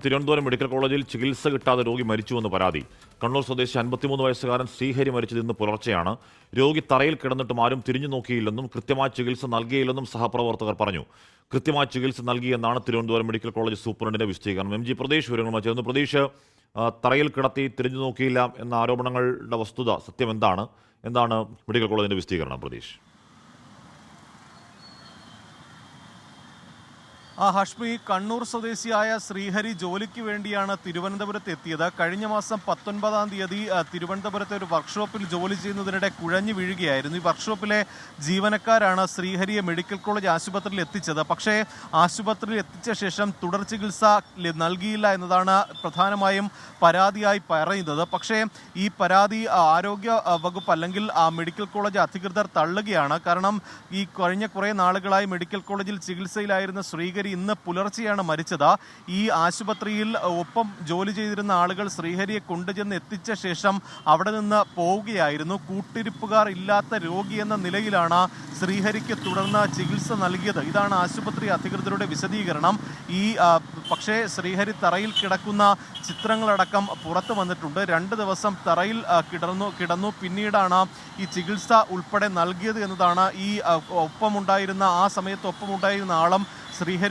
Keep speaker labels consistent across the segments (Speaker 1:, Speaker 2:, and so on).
Speaker 1: Thiruvananthapuram medical കോളേജിൽ ചികിത്സ കിട്ടാതെ രോഗി മരിച്ചുവെന്ന് പരാതി. കണ്ണൂർ സ്വദേശി അൻപത്തിമൂന്ന് വയസ്സുകാരൻ ശ്രീഹരി മരിച്ചത് ഇന്ന് പുലർച്ചെയാണ്. രോഗി തറയിൽ കിടന്നിട്ടും ആരും തിരിഞ്ഞു നോക്കിയില്ലെന്നും കൃത്യമായ ചികിത്സ നൽകിയില്ലെന്നും സഹപ്രവർത്തകർ പറഞ്ഞു. കൃത്യമായ ചികിത്സ നൽകിയെന്നാണ് തിരുവനന്തപുരം മെഡിക്കൽ കോളേജ് സൂപ്രണ്ടിന്റെ വിശദീകരണം. എം ജി പ്രദേശ് വിവരങ്ങളുമായി ചേർന്ന്. പ്രദേശ് തറയിൽ കിടത്തി തിരിഞ്ഞു നോക്കിയില്ല എന്ന ആരോപണങ്ങളുടെ വസ്തുത സത്യം എന്താണ് എന്താണ് മെഡിക്കൽ കോളേജിന്റെ വിശദീകരണം പ്രതീഷ്?
Speaker 2: ആ ഹഷ്മി കണ്ണൂർ സ്വദേശിയായ ശ്രീഹരി ജോലിക്ക് വേണ്ടിയാണ് തിരുവനന്തപുരത്ത് എത്തിയത്. കഴിഞ്ഞ മാസം പത്തൊൻപതാം തീയതി തിരുവനന്തപുരത്തെ ഒരു വർക്ക്ഷോപ്പിൽ ജോലി ചെയ്യുന്നതിനിടെ കുഴഞ്ഞു വീഴുകയായിരുന്നു. ഈ വർക്ക്ഷോപ്പിലെ ജീവനക്കാരാണ് ശ്രീഹരിയെ മെഡിക്കൽ കോളേജ് ആശുപത്രിയിൽ എത്തിച്ചത്. പക്ഷേ ആശുപത്രിയിൽ എത്തിച്ച ശേഷം തുടർ ചികിത്സ നൽകിയില്ല എന്നതാണ് പ്രധാനമായും പരാതിയായി പറയുന്നത്. പക്ഷേ ഈ പരാതി ആരോഗ്യ വകുപ്പ് അല്ലെങ്കിൽ ആ മെഡിക്കൽ കോളേജ് അധികൃതർ തള്ളുകയാണ്. കാരണം ഈ കഴിഞ്ഞ കുറേ നാളുകളായി മെഡിക്കൽ കോളേജിൽ ചികിത്സയിലായിരുന്ന ശ്രീഹരി ഇന്ന് പുലർച്ചെയാണ് മരിച്ചത്. ഈ ആശുപത്രിയിൽ ഒപ്പം ജോലി ചെയ്തിരുന്ന ആളുകൾ ശ്രീഹരിയെ കൊണ്ടുചെന്ന് എത്തിച്ച ശേഷം അവിടെ നിന്ന് പോവുകയായിരുന്നു. കൂട്ടിരിപ്പുകാർ ഇല്ലാത്ത രോഗി എന്ന നിലയിലാണ് ശ്രീഹരിക്ക് തുടർന്ന് ചികിത്സ നൽകിയത്. ഇതാണ് ആശുപത്രി അധികൃതരുടെ വിശദീകരണം. ഈ പക്ഷേ ശ്രീഹരി തറയിൽ കിടക്കുന്ന ചിത്രങ്ങളടക്കം പുറത്തു വന്നിട്ടുണ്ട്. രണ്ട് ദിവസം തറയിൽ കിടന്നു കിടന്നു. പിന്നീടാണ് ഈ ചികിത്സ ഉൾപ്പെടെ നൽകിയത് എന്നതാണ് ഈ ഒപ്പമുണ്ടായിരുന്ന ആ സമയത്ത് ഒപ്പമുണ്ടായിരുന്ന ആളും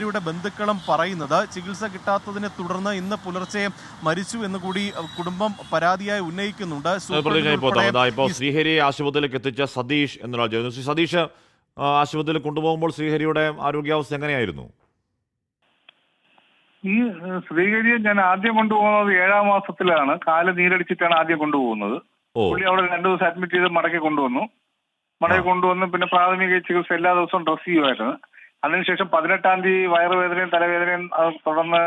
Speaker 2: ശ്രീഹരിയുടെ ബന്ധുക്കളും പറയുന്നത് ചികിത്സ കിട്ടാത്തതിനെ തുടർന്ന് ഇന്ന് പുലർച്ചെ മരിച്ചു എന്ന് കൂടി കുടുംബം പരാതിയായി ഉന്നയിക്കുന്നുണ്ട്.
Speaker 1: ഇപ്പോൾ ശ്രീഹരിയെ ആശുപത്രിയിലേക്ക് എത്തിച്ച സതീഷ് എന്നൊരാൾ ശ്രീ സതീഷ് ആശുപത്രിയിൽ കൊണ്ടുപോകുമ്പോൾ ശ്രീഹരിയുടെ ആരോഗ്യാവസ്ഥ എങ്ങനെയായിരുന്നു?
Speaker 3: ഈ ശ്രീഹരിയെ ഞാൻ ആദ്യം കൊണ്ടുപോകുന്നത് ഏഴാം മാസത്തിലാണ്. കാൽ നീരടിച്ചിട്ടാണ് ആദ്യം കൊണ്ടുപോകുന്നത്. പുള്ളി അവിടെ രണ്ടു ദിവസം അഡ്മിറ്റ് ചെയ്ത് മടക്കി കൊണ്ടുവന്നു. മടക്കി കൊണ്ടുവന്ന് പിന്നെ പ്രാഥമിക ചികിത്സ എല്ലാ ദിവസവും ഡ്രസ് ചെയ്യുമായിരുന്നു. അതിനുശേഷം പതിനെട്ടാം തീയതി വയറുവേദനയും തലവേദനയും അത് തുടർന്ന്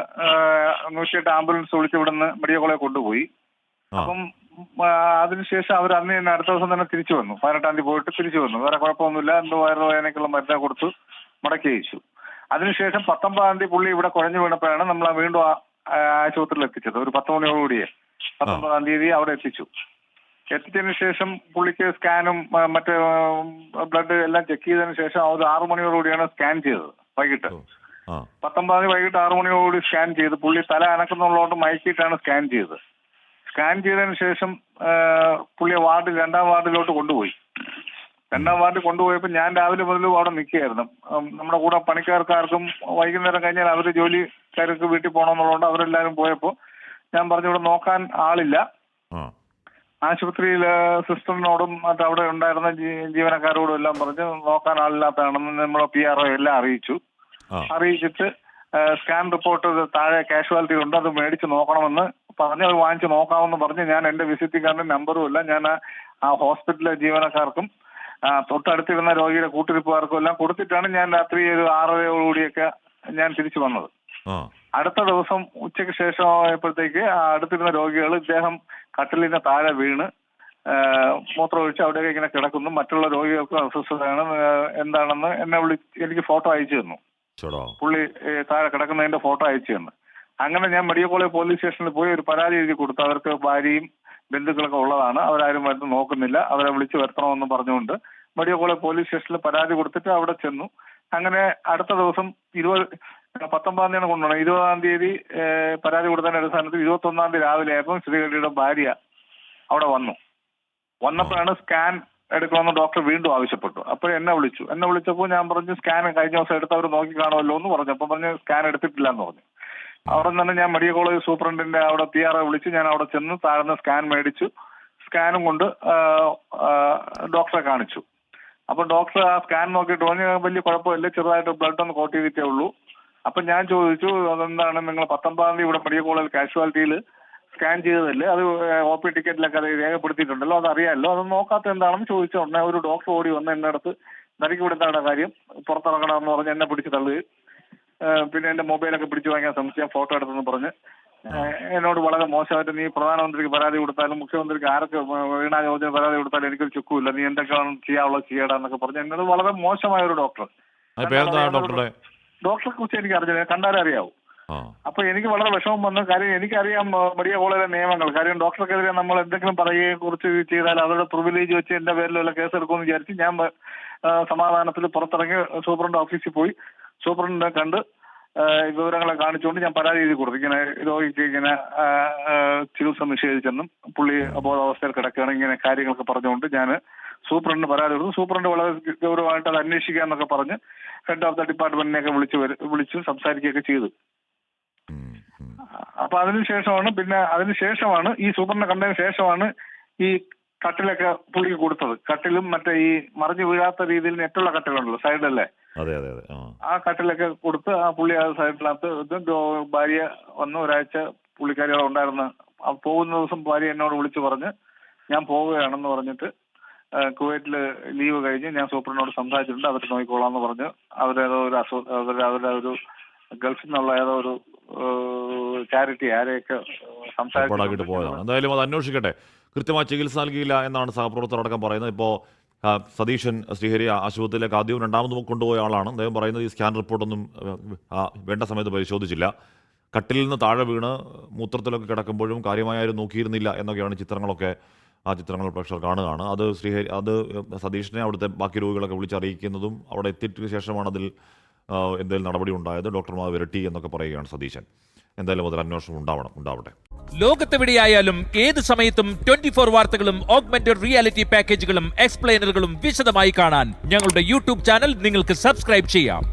Speaker 3: നൂറ്റിയെട്ട് ആംബുലൻസ് വിളിച്ച് ഇവിടുന്ന് മെഡിക്കൽ കോളേജ് കൊണ്ടുപോയി. അപ്പം അതിനുശേഷം അവർ അന്ന് തന്നെ അടുത്ത ദിവസം തന്നെ തിരിച്ചു വന്നു. പതിനെട്ടാം തീയതി പോയിട്ട് തിരിച്ചു വന്നു. വേറെ കുഴപ്പമൊന്നുമില്ല. എന്തോ വയറുവേദനയ്ക്കുള്ള മരുന്ന് കൊടുത്തു മടക്കി അയച്ചു. അതിനുശേഷം പത്തൊമ്പതാം തീയതി പുള്ളി ഇവിടെ കുഴഞ്ഞു വീണപ്പോഴാണ് നമ്മൾ വീണ്ടും ആശുപത്രിയിൽ എത്തിച്ചത്. ഒരു പത്ത് മണിയോടുകൂടിയേ പത്തൊമ്പതാം തീയതി അവിടെ എത്തിച്ചു. എത്തിച്ചതിന് ശേഷം പുള്ളിക്ക് സ്കാനും മറ്റേ ബ്ലഡ് എല്ലാം ചെക്ക് ചെയ്തതിന് ശേഷം ഒരു ആറു മണിയോടുകൂടിയാണ് സ്കാൻ ചെയ്തത് വൈകിട്ട്. പത്തൊമ്പതാം വൈകിട്ട് ആറു മണിയോടുകൂടി സ്കാൻ ചെയ്ത് പുള്ളി തല അനക്കുന്നുള്ളതുകൊണ്ട് മയക്കിയിട്ടാണ് സ്കാൻ ചെയ്തത്. സ്കാൻ ചെയ്തതിന് ശേഷം പുള്ളിയെ വാർഡ് രണ്ടാം വാർഡിലോട്ട് കൊണ്ടുപോയി. രണ്ടാം വാർഡിൽ കൊണ്ടുപോയപ്പോൾ ഞാൻ രാവിലെ മുതൽ അവിടെ നിൽക്കുകയായിരുന്നു. നമ്മുടെ കൂടെ പണിക്കാർക്കാർക്കും വൈകുന്നേരം കഴിഞ്ഞാൽ അവർ ജോലിക്കാർക്ക് വീട്ടിൽ പോകണമെന്നുള്ളതുകൊണ്ട് അവരെല്ലാവരും പോയപ്പോൾ ഞാൻ പറഞ്ഞു ഇവിടെ നോക്കാൻ ആളില്ല. ആശുപത്രിയിലെ സിസ്റ്ററിനോടും മറ്റു അവിടെ ഉണ്ടായിരുന്ന ജീവനക്കാരോടും എല്ലാം പറഞ്ഞ് നോക്കാൻ ആളില്ലാത്തതാണെന്ന് നമ്മളെ പി ആർ ഒ എല്ലാം അറിയിച്ചു. അറിയിച്ചിട്ട് സ്കാൻ റിപ്പോർട്ട് താഴെ കാഷ്വാലിറ്റി ഉണ്ട് അത് മേടിച്ച് നോക്കണമെന്ന് പറഞ്ഞ് അത് വാങ്ങിച്ച് നോക്കാമെന്ന് പറഞ്ഞ് ഞാൻ എന്റെ വിസിറ്റിംഗ് കാർഡിന്റെ നമ്പറും ഇല്ല ഞാൻ ആ- ഹോസ്പിറ്റലിലെ ജീവനക്കാർക്കും തൊട്ടടുത്തിരുന്ന രോഗിയുടെ കൂട്ടിരിപ്പുകാർക്കും എല്ലാം കൊടുത്തിട്ടാണ് ഞാൻ രാത്രി ഒരു ആറരയോടുകൂടിയൊക്കെ ഞാൻ തിരിച്ചു വന്നത്. അടുത്ത ദിവസം ഉച്ചയ്ക്ക് ശേഷം ആയപ്പോഴത്തേക്ക് ആ അടുത്തിരുന്ന രോഗികൾ ഇദ്ദേഹം കട്ടിലിന് താഴെ വീണ് മൂത്രമൊഴിച്ച് അവിടെയൊക്കെ ഇങ്ങനെ കിടക്കുന്നു. മറ്റുള്ള രോഗികൾക്ക് അസ്വസ്ഥതയാണ്. എന്താണെന്ന് എന്നെ വിളി എനിക്ക് ഫോട്ടോ അയച്ചു തന്നു. പുള്ളി താഴെ കിടക്കുന്നതിന്റെ ഫോട്ടോ അയച്ചു തന്നു. അങ്ങനെ ഞാൻ മെഡിക്കൽ കോളേജ് പോലീസ് സ്റ്റേഷനിൽ പോയി ഒരു പരാതി എഴുതി കൊടുത്തു. അവർക്ക് ഭാര്യയും ബന്ധുക്കളൊക്കെ ഉള്ളതാണ്. അവരാരും വരുന്ന നോക്കുന്നില്ല. അവരെ വിളിച്ചു വരുത്തണമെന്ന് പറഞ്ഞുകൊണ്ട് മെഡിക്കൽ കോളേജ് പോലീസ് സ്റ്റേഷനിൽ പരാതി കൊടുത്തിട്ട് അവിടെ ചെന്നു. അങ്ങനെ അടുത്ത ദിവസം ഇരുപത് പത്തൊമ്പതാം തീയതിയാണ് കൊണ്ടുപോകണം. ഇരുപതാം തീയതി പരാതി കൊടുത്തതിന്റെ അടിസ്ഥാനത്തിൽ ഇരുപത്തി ഒന്നാം തീയതി രാവിലെ ആയപ്പോൾ ശ്രീകണ്ഠിയുടെ ഭാര്യ അവിടെ വന്നു. വന്നപ്പോഴാണ് സ്കാൻ എടുക്കണമെന്ന് ഡോക്ടർ വീണ്ടും ആവശ്യപ്പെട്ടു. അപ്പോൾ എന്നെ വിളിച്ചു. എന്നെ വിളിച്ചപ്പോൾ ഞാൻ പറഞ്ഞു സ്കാൻ കഴിഞ്ഞ ദിവസം എടുത്ത് അവർ നോക്കി കാണുമല്ലോ എന്ന് പറഞ്ഞു. അപ്പോൾ പറഞ്ഞു സ്കാൻ എടുത്തിട്ടില്ല എന്ന് പറഞ്ഞു. അവിടെ നിന്ന് തന്നെ ഞാൻ മെഡിക്കൽ കോളേജ് സൂപ്രണ്ടിന്റെ അവിടെ പി ആറെ വിളിച്ച് ഞാൻ അവിടെ ചെന്ന് താഴ്ന്ന സ്കാൻ മേടിച്ചു. സ്കാനും കൊണ്ട് ഡോക്ടറെ കാണിച്ചു. അപ്പൊ ഡോക്ടർ ആ സ്കാൻ നോക്കിയിട്ട് പറഞ്ഞു വലിയ കുഴപ്പമില്ല ചെറുതായിട്ട് ബ്ലഡ് ഒന്ന് കോട്ട് ചെയ്തിട്ടേ ഉള്ളൂ. അപ്പൊ ഞാൻ ചോദിച്ചു അതെന്താണ്? നിങ്ങൾ പത്തൊമ്പതാം തീയതി ഇവിടെ മെഡിക്കൽ കോളേജ് കാഷ്വാലിറ്റിയിൽ സ്കാൻ ചെയ്തതല്ലേ? അത് ഒ പി ടിക്കറ്റിലൊക്കെ അത് രേഖപ്പെടുത്തിയിട്ടുണ്ടല്ലോ? അത് അറിയാമല്ലോ അത് നോക്കാത്ത എന്താണെന്ന് ചോദിച്ച. ഉടനെ ഒരു ഡോക്ടർ ഓടി വന്ന് എന്നെ അടുത്ത് നരക്കി വിടുന്നതാണ് കാര്യം? പുറത്തിറങ്ങണമെന്ന് പറഞ്ഞ് എന്നെ പിടിച്ച് തള്ളുകയും പിന്നെ എന്റെ മൊബൈലൊക്കെ പിടിച്ചു വാങ്ങിയ സംശയം. ഫോട്ടോ എടുത്തെന്ന് പറഞ്ഞ് എന്നോട് വളരെ മോശമായിട്ട് നീ പ്രധാനമന്ത്രിക്ക് പരാതി കൊടുത്താലും മുഖ്യമന്ത്രിക്ക് ആരൊക്കെ വീണാ ജോർജിന് പരാതി കൊടുത്താലും എനിക്കൊരു ചുക്കുമില്ല നീ എന്തൊക്കെയാണ് ചെയ്യാനുള്ളത്? ചെയ്യടാ എന്നൊക്കെ പറഞ്ഞ്. എന്നോട് വളരെ മോശമായ ഒരു ഡോക്ടർ ഡോക്ടറെ കുറിച്ച് എനിക്ക് അറിഞ്ഞില്ല. കണ്ടാലേ അറിയാവൂ. അപ്പൊ എനിക്ക് വളരെ വിഷമം വന്നു. കാര്യം എനിക്കറിയാം മെഡിക്കൽ കോളേജിലെ നിയമങ്ങൾ. കാര്യം ഡോക്ടർക്കെതിരെ നമ്മൾ എന്തെങ്കിലും പറയുകയെ കുറിച്ച് ചെയ്താൽ അവരുടെ പ്രിവിലേജ് വെച്ച് എന്റെ പേരിൽ വല്ല കേസ് എടുക്കുമെന്ന് വിചാരിച്ച് ഞാൻ സമാധാനത്തിൽ പുറത്തിറങ്ങി സൂപ്രണ്ട് ഓഫീസിൽ പോയി. സൂപ്രണ്ടിനെ കണ്ട് വിവരങ്ങളെ കാണിച്ചുകൊണ്ട് ഞാൻ പരാതി എഴുതി കൊടുത്തു. ഇങ്ങനെ രോഗിക്ക് ഇങ്ങനെ ചികിത്സ നിഷേധിച്ചെന്നും പുള്ളി അബോധാവസ്ഥയിൽ കിടക്കുകയാണ്. ഇങ്ങനെ കാര്യങ്ങളൊക്കെ പറഞ്ഞുകൊണ്ട് ഞാൻ സൂപ്രണ്ടിന് പരാതി കൊടുത്തു സൂപ്രണ്ട് വളരെ ഗൗരവമായിട്ട് അത് അന്വേഷിക്കുക എന്നൊക്കെ പറഞ്ഞ് ഹെഡ് ഓഫ് ദ ഡിപ്പാർട്ട്മെന്റിനെയൊക്കെ വിളിച്ച് വരു- വിളിച്ച് സംസാരിക്കുകയൊക്കെ ചെയ്തു. അപ്പൊ അതിനുശേഷമാണ് പിന്നെ അതിനുശേഷമാണ് ഈ സൂപ്രണ്ട് കണ്ടതിന് ശേഷമാണ് ഈ കട്ടിലൊക്കെ പുള്ളിക്ക് കൊടുത്തത്. കട്ടിലും മറ്റേ ഈ മറിഞ്ഞു വീഴാത്ത രീതിയിൽ നെറ്റുള്ള കട്ടിലുണ്ടല്ലോ
Speaker 1: സൈഡല്ലേ? ആ.
Speaker 3: കട്ടിലൊക്കെ കൊടുത്ത് ആ പുള്ളി ആ സൈഡിനകത്ത് ഇത് ഭാര്യ വന്ന് ഒരാഴ്ച പുള്ളിക്കാരി അവിടെ ഉണ്ടായിരുന്ന. ആ പോകുന്ന ദിവസം ഭാര്യ എന്നോട് വിളിച്ചു പറഞ്ഞ് ഞാൻ പോവുകയാണെന്ന് പറഞ്ഞിട്ട് കുവൈറ്റിൽ ലീവ് കഴിഞ്ഞ് ഞാൻ സൂപ്രനോട് സംസാരിച്ചിട്ടുണ്ട്. അവർ നോക്കിക്കോളാന്ന് പറഞ്ഞു. അവരേതോ ഒരു അസോ അവരുടെ അവരുടെ ഒരു ഗൾഫിൽ നിന്നുള്ള ഏതോ ഒരു ചാരിറ്റി ആരെയൊക്കെ
Speaker 1: സംസാരിച്ചു പോയതാണ്. എന്തായാലും അത് അന്വേഷിക്കട്ടെ. കൃത്യമായി ചികിത്സ നൽകിയില്ല എന്നാണ് സഹപ്രവർത്തകർ അടക്കം പറയുന്നത്. ഇപ്പോൾ സതീശൻ ശ്രീഹരി ആശുപത്രിയിലേക്ക് ആദ്യവും രണ്ടാമതും കൊണ്ടുപോയ ആളാണ്. അദ്ദേഹം പറയുന്നത് ഈ സ്കാൻ റിപ്പോർട്ടൊന്നും വേണ്ട സമയത്ത് പരിശോധിച്ചില്ല. കട്ടിലിൽ നിന്ന് താഴെ വീണ് മൂത്രത്തിലൊക്കെ കിടക്കുമ്പോഴും കാര്യമായി ആരും നോക്കിയിരുന്നില്ല എന്നൊക്കെയാണ് ചിത്രങ്ങളൊക്കെ ആ ചിത്രങ്ങൾ പ്രേക്ഷകർ കാണുകയാണ്. അത് ശ്രീഹരി അത് സതീഷിനെ അവിടുത്തെ ബാക്കി രോഗികളൊക്കെ വിളിച്ചറിയിക്കുന്നതും അവിടെ എത്തിയതിനു ശേഷമാണ് അതിൽ എന്തെങ്കിലും നടപടി ഉണ്ടായത്. ഡോക്ടർമാർ വിരട്ടി എന്നൊക്കെ പറയുകയാണ് സതീശൻ. എന്തായാലും അതിൽ അന്വേഷണം ഉണ്ടാവണം ഉണ്ടാവട്ടെ.
Speaker 4: ലോകത്തെവിടെയായാലും ഏത് സമയത്തും ട്വന്റി ഫോർ വാർത്തകളും ഓഗ്മെന്റഡ് റിയാലിറ്റി പാക്കേജുകളും എക്സ്പ്ലെയിനറുകളും വിശദമായി കാണാൻ ഞങ്ങളുടെ യൂട്യൂബ് ചാനൽ നിങ്ങൾക്ക് സബ്സ്ക്രൈബ് ചെയ്യാം.